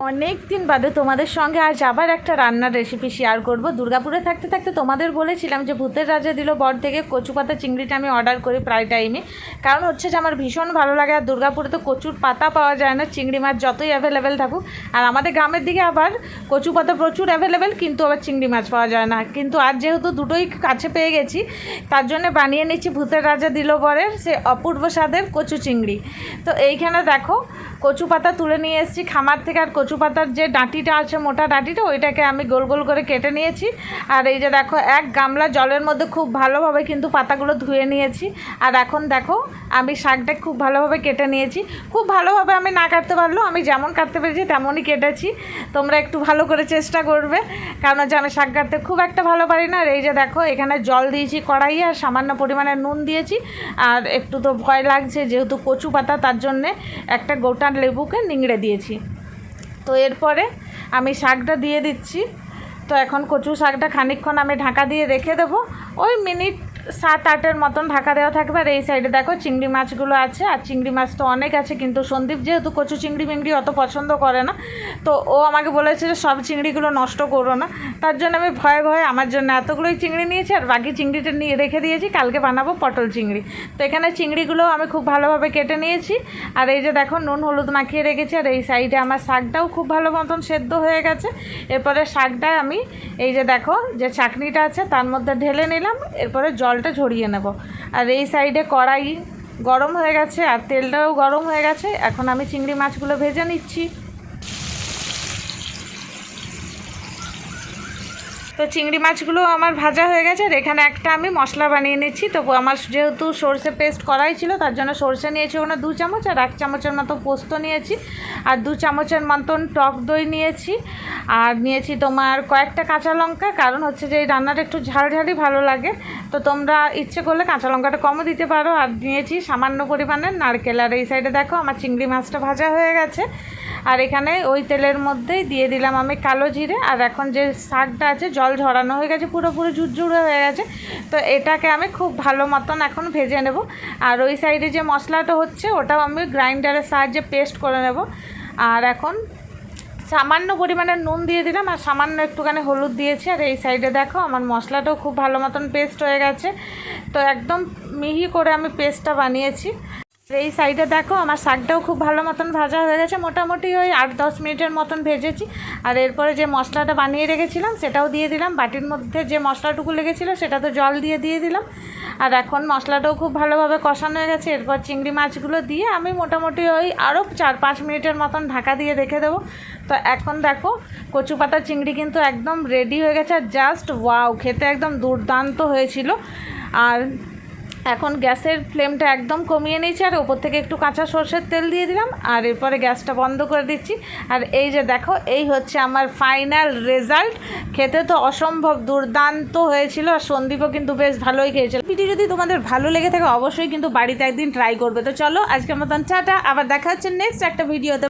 অনেক দিন বাদে তোমাদের সঙ্গে আজ আবার একটা রান্নার রেসিপি শেয়ার করব। দুর্গাপুরে থাকতে থাকতে তোমাদের বলেছিলাম যে ভূতের রাজা দিল বর থেকে কচু পাতা চিংড়িটা আমি অর্ডার করি প্রায় টাইমে কারণ হচ্ছে যে আমার ভীষণ ভালো লাগে আর দুর্গাপুরে তো কচুর পাতা পাওয়া যায় না, চিংড়ি মাছ যতই অ্যাভেলেবেল থাকুক। আর আমাদের গ্রামের দিকে আবার কচু পাতা প্রচুর অ্যাভেলেবেল কিন্তু আবার চিংড়ি মাছ পাওয়া যায় না। কিন্তু আজ যেহেতু দুটোই কাছে পেয়ে গেছি, তার জন্য বানিয়ে নিচ্ছি ভূতের রাজা দিল বরের সে অপূর্ব স্বাদের কচু চিংড়ি। তো এইখানে দেখো কচু পাতা তুলে নিয়ে এসেছি খামার থেকে আর কচু পাতার যে ডাঁটিটা আছে, মোটা ডাঁটিটা, ওইটাকে আমি গোল গোল করে কেটে নিয়েছি। আর এই যে দেখো, এক গামলা জলের মধ্যে খুব ভালোভাবে কিন্তু পাতাগুলো ধুয়ে নিয়েছি। আর এখন দেখো, আমি শাকটা খুব ভালোভাবে কেটে নিয়েছি। খুব ভালোভাবে আমি না কাটতে পারলেও আমি যেমন কাটতে পেরেছি, তেমনই কেটেছি। তোমরা একটু ভালো করে চেষ্টা করবে কারণ হচ্ছে আমি শাক কাটতে খুব একটা ভালো পারি না। আর এই যে দেখো, এখানে জল দিয়েছি কড়াইয়ে আর সামান্য পরিমাণে নুন দিয়েছি। আর একটু তো ভয় লাগছে, যেহেতু কচু পাতা তার জন্যে একটা গোটা লেবুকে নিংড়ে দিয়েছি। তো এরপরে আমি শাকটা দিয়ে দিচ্ছি। তো এখন কচু শাকটা খানিকক্ষণ আমি ঢাকা দিয়ে রেখে দেবো। ওই মিনিট সাত, আটের মতন ঢাকা দেওয়া থাকবে। আর এই সাইডে দেখো চিংড়ি মাছগুলো আছে, আর চিংড়ি মাছ তো অনেক আছে, কিন্তু সন্দীপ যেহেতু কচু চিংড়ি মিংড়ি অত পছন্দ করে না, তো ও আমাকে বলেছে যে সব চিংড়িগুলো নষ্ট করো না। তার জন্য আমি ভয়ে ভয়ে আমার জন্য এতগুলোই চিংড়ি নিয়েছি, আর বাকি চিংড়িটা নিয়ে রেখে দিয়েছি, কালকে বানাবো পটল চিংড়ি। তো এখানে চিংড়িগুলো আমি খুব ভালোভাবে কেটে নিয়েছি, আর এই যে দেখো নুন হলুদ মাখিয়ে রেখেছি, আর এই সাইডে আমার শাকটাও খুব ভালো মতন সেদ্ধ হয়ে গেছে। এরপরে শাকটা আমি এই যে দেখো যে চাটনিটা আছে, তার মধ্যে ঢেলে নিলাম, এরপরে জলটা ঝরিয়ে নেব। আর এই সাইডে কড়াই গরম হয়ে গেছে, আর তেলটাও গরম হয়ে গেছে। এখন আমি চিংড়ি মাছগুলো ভেজে নিচ্ছি। তো চিংড়ি মাছগুলো আমার ভাজা হয়ে গেছে আর এখানে একটা আমি মশলা বানিয়ে নিচ্ছি। তো আমার যেহেতু সর্ষে পেস্ট করাই ছিল, তার জন্য সর্ষে নিয়েছি ওখানে দু চামচ আর এক চামচের মতো পোস্ত নিয়েছি। আর দু চামচের মতন টক দই নিয়েছি। আর নিয়েছি তোমার কয়েকটা কাঁচা লঙ্কা, কারণ হচ্ছে যে এই রান্নাটা একটু ঝালঝালই ভালো লাগে। তো তোমরা ইচ্ছে করলে কাঁচা লঙ্কাটা কমও দিতে পারো। আর নিয়েছি সামান্য পরিমাণের নারকেল। আর এই সাইডে দেখো আমার চিংড়ি মাছটা ভাজা হয়ে গেছে। আর এখানে ওই তেলের মধ্যেই দিয়ে দিলাম আমি কালো জিরে। আর এখন যে শাকটা আছে জল ঝরানো হয়ে গেছে, পুরোপুরি ঝুরঝুরে হয়ে গেছে। তো এটাকে আমি খুব ভালো মতন এখন ভেজে নেব। আর ওই সাইডে যে মশলাটা হচ্ছে, ওটাও আমি গ্রাইন্ডারের সাহায্যে পেস্ট করে নেব। আর এখন সামান্য পরিমাণে নুন দিয়ে দিলাম, আর সামান্য একটুখানি হলুদ দিয়েছি। আর এই সাইডে দেখো, আমার মশলাটাও খুব ভালো মতন পেস্ট হয়ে গেছে। তো একদম মিহি করে আমি পেস্টটা বানিয়েছি। এই সাইডে দেখো আমার শাকটাও খুব ভালো মতন ভাজা হয়ে গেছে। মোটামুটি ওই আট দশ মিনিটের মতন ভেজেছি। আর এরপরে যে মশলাটা বানিয়ে রেখেছিলাম, সেটাও দিয়ে দিলাম। বাটির মধ্যে যে মশলাটুকু লেগেছিলো, সেটা তো জল দিয়ে দিয়ে দিলাম। আর এখন মশলাটাও খুব ভালোভাবে কষানো হয়ে গেছে। এরপর চিংড়ি মাছগুলো দিয়ে আমি মোটামুটি ওই আরও চার পাঁচ মিনিটের মতন ঢাকা দিয়ে রেখে দেবো। তো এখন দেখো, কচু পাতা, চিংড়ি কিন্তু একদম রেডি হয়ে গেছে। আর জাস্ট ওয়াও খেতে একদম দুর্দান্ত হয়েছিল। আর এখন গ্যাসের ফ্লেমটা একদম কমিয়ে নিয়েছি, আর ওপর থেকে একটু কাঁচা সর্ষের তেল দিয়ে দিলাম, আর এরপরে গ্যাসটা বন্ধ করে দিচ্ছি। আর এই যে দেখো, এই হচ্ছে আমার ফাইনাল রেজাল্ট খেতে তো অসম্ভব দুর্দান্ত হয়েছিল, আর সন্দীপও কিন্তু বেশ ভালোই খেয়েছিল। ভিডিও যদি তোমাদের ভালো লেগে থাকে, অবশ্যই কিন্তু বাড়িতে একদিন ট্রাই করবে। তো চলো, আজকের মতন চাটা আবার দেখা হচ্ছে নেক্সট একটা ভিডিওতে